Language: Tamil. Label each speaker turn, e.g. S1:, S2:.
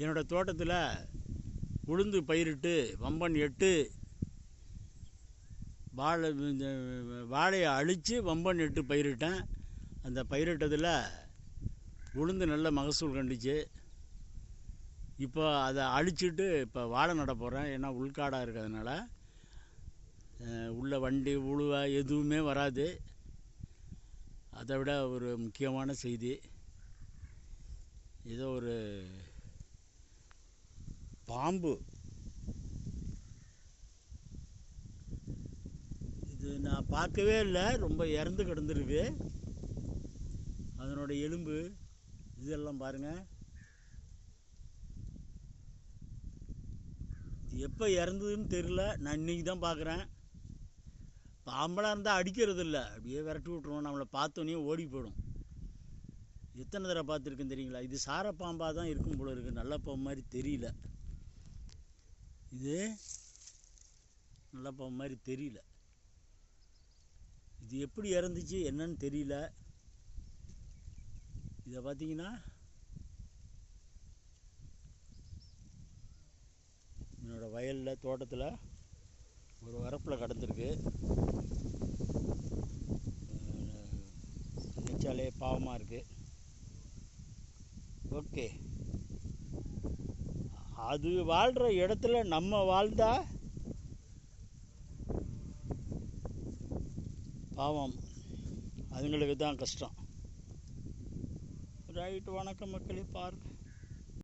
S1: என்னோடய தோட்டத்தில் உளுந்து பயிரிட்டு வம்பன் எட்டு வாழை இந்த வாழையை அழித்து வம்பன் எட்டு பயிரிட்டேன். அந்த பயிரிட்டதில் உளுந்து நல்ல மகசூல் கண்டுச்சு. இப்போ அதை அழிச்சிட்டு இப்போ வாழை நட போகிறேன் ஏன்னா உள்காடாக இருக்கிறதுனால உள்ள வண்டி உழுவ எதுவுமே வராது. அதை விட ஒரு முக்கியமான செய்தி. ஏதோ ஒரு பாம்பு. இது நான் பார்க்கவே இல்லை ரொம்ப இறந்து கிடந்துருக்கு. அதனோட எலும்பு இதெல்லாம் பாருங்கள் எப்போ இறந்ததுன்னு தெரில நான் இன்றைக்கி தான் பார்க்குறேன். பாம்பளாக இருந்தால் அடிக்கிறது இல்லை. அப்படியே விரட்டி விட்ருவோம் நம்மளை பார்த்தோன்னே ஓடி போயிடும். எத்தனை தடவை பார்த்துருக்கேன் தெரியுங்களா? இது சார பாம்பாக தான் இருக்கும் போல இருக்குது நல்ல பாம்பு மாதிரி தெரியல. இது நல்ல பாம்பு மாதிரி தெரியல. இது எப்படி இறந்துச்சு என்னன்னு தெரியல. இதை பார்த்தீங்கன்னா என்னோடய வயலில் தோட்டத்தில் ஒரு வரப்பில் கடந்திருக்கு. நினச்சாலே நினைச்சாலே பாவமாக இருக்குது ஓகே. அது வாழ்கிற இடத்துல நம்ம வாழ்ந்தா பாவம். அதுங்களுக்கு தான் கஷ்டம். ரைட் வணக்கம் மக்களே பாருங்கள்